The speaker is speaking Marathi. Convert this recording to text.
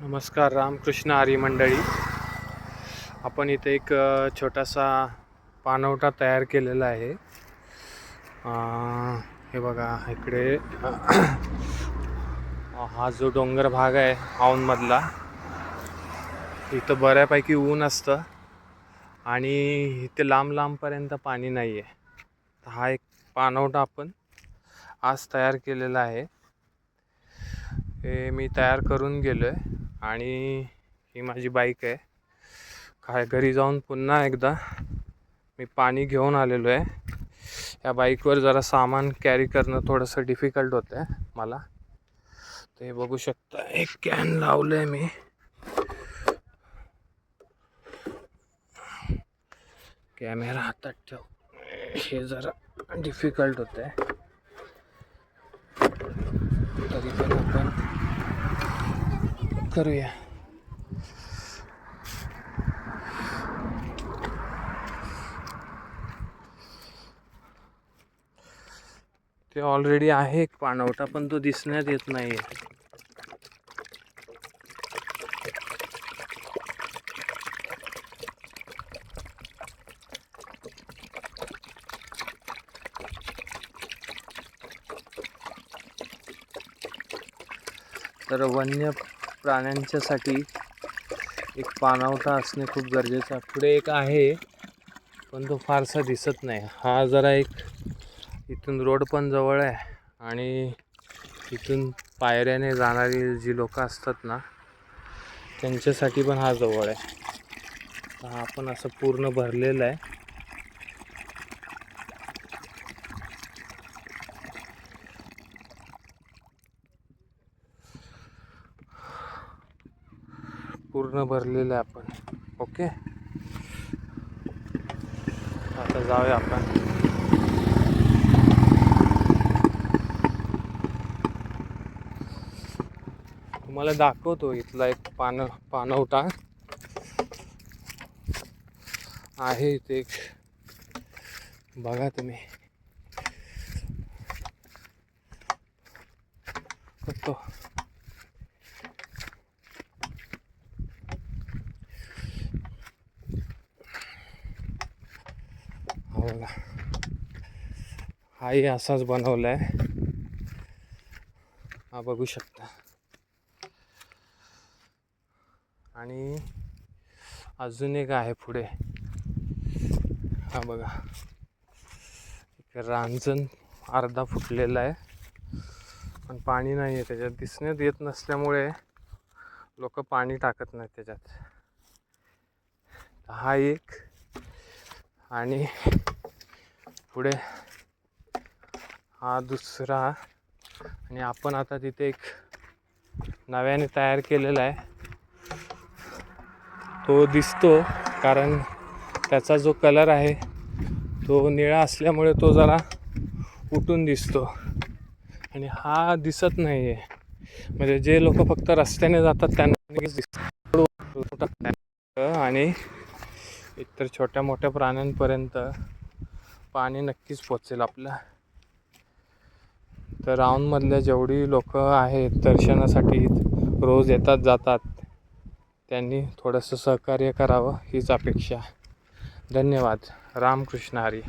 नमस्कार रामकृष्ण आर्य मंडळी. आपण इथे एक छोटासा पानवटा तयार केलेला आहे. हे बघा इकडे हा जो डोंगर भाग आहे औंधमधला इथं बऱ्यापैकी ऊन असतं आणि इथे लांब लांबपर्यंत पाणी नाही आहे. तर हा एक पानवटा आपण आज तयार केलेला आहे. हे मी तयार करून गेलो आहे आणि ही माझी बाईक आहे. काय घरी जाऊन पुन्हा एकदा मी पाणी घेऊन आलेलो आहे. या बाईकवर जरा सामान कॅरी करणं थोडंसं डिफिकल्ट होतं आहे मला. ते हे बघू शकता एक कॅन लावलं आहे मी. कॅमेरा हातात ठेव. हे जरा डिफिकल्ट होतं आहे तरी पण आपण करूया. ते ऑलरेडी आहे एक पाणवठा पण तो दिसण्यात येत नाही तर वन्य प्राण्यांच्यासाठी एक पाणवठा असणे खूप गरजेचं आहे. पुढे एक आहे पण तो फारसा दिसत नाही. हा जरा एक इथून रोड पण जवळ आहे आणि इथून पायऱ्याने जाणारी जी लोक असतात ना त्यांच्यासाठी पण हा जवळ आहे. तर हा पण असं पूर्ण भरलेला आहे. पूर्ण भरलेलं आहे आपण. ओके? आता जाऊया आपण. तुम्हाला दाखवतो इथला एक पान पानवटा. आहे इथे एक. बघा तुम्ही. तो हा हाही असाच बनवला आहे हा बघू शकता. आणि अजून एक आहे पुढे. हा बघा. एक रांजण अर्धा फुटलेला आहे. पण पाणी नाही आहे त्याच्यात. दिसण्यात येत नसल्यामुळे लोक पाणी टाकत नाहीत त्याच्यात. हा एक आणि पुढे हा दुसरा आणि आपण आता तिथे एक नव्याने तयार केलेला आहे. तो दिसतो कारण त्याचा जो कलर आहे तो निळा असल्यामुळे तो जरा उठून दिसतो. आणि हा दिसत नाही आहे म्हणजे जे लोक फक्त रस्त्याने जातात त्यांना आणि इतर छोट्या मोठ्या प्राण्यांपर्यंत पाणी नक्कीच पोचेल आपलं तर राऊंडमधल्या जेवढी लोक आहेत दर्शनासाठी रोज येतात जातात त्यांनी थोडंसं सहकार्य करावं हीच अपेक्षा. धन्यवाद. रामकृष्ण हरी.